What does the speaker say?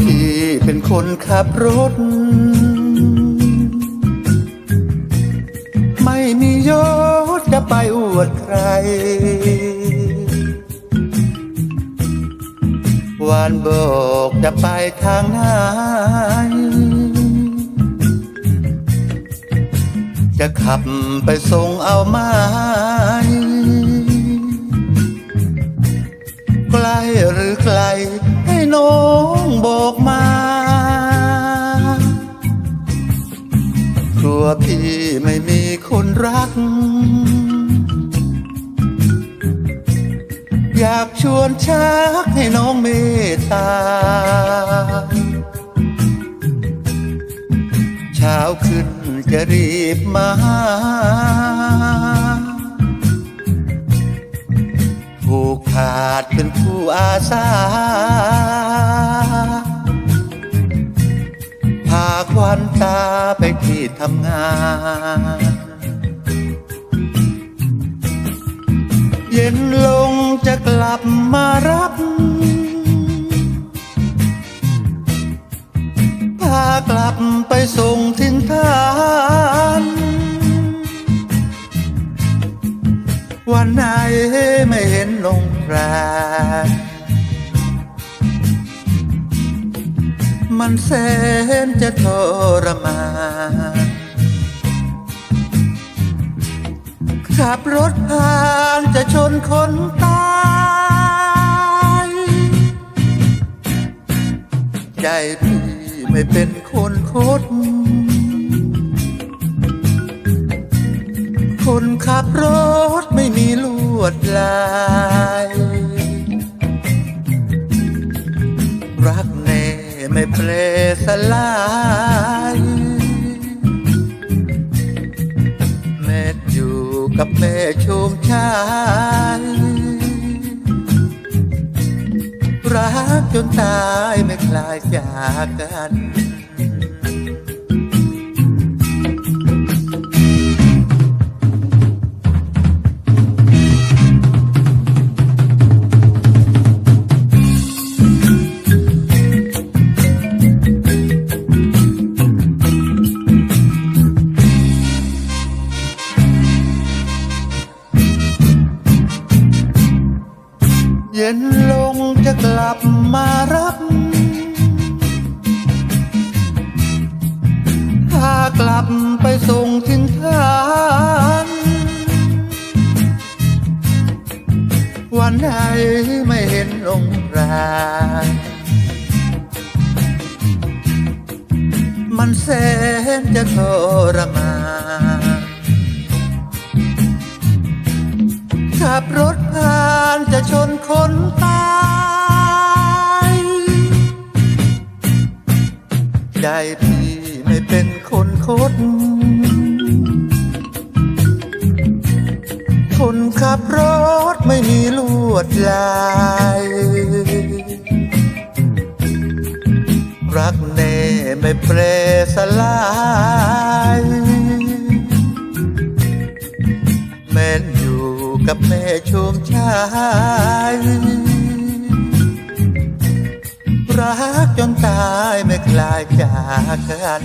พี่เป็นคนขับรถ ไม่มียศจะไปอวดใคร วานบอกจะไปทางไหน จะขับไปส่งเอาไม้ อยากชวนชักให้น้องเมตตา เช้าขึ้นจะรีบมา ผูกขาดเป็นผู้อาสา พาควันตาไปที่ทำงาน นลงจะกลับมารับ พากลับไปส่งทิ้นทาน วันไหนไม่เห็นลงแรงมันแสนจะทรมาน ขับรถผ่านจะชนคนตาย ใจพี่ไม่เป็นคนคดคนขับรถไม่มีลวดลาย รักแน่ไม่เพลสลาย กับแม่ชมชายรักจนตายไม่คลายจากกัน นลงจะกลับมารับ ถ้ากลับไปส่งทิ้นทานวันไหนไม่เห็นลงแรงมันแสนจะทรมาน ขับรถผ่านจะชนคนตาย ใจพี่ไม่เป็นคนคด คนขับรถไม่มีลวดลาย รักแน่ไม่เพลสลาย กับแม่ชมชายรักจนตายไม่คลายจากกัน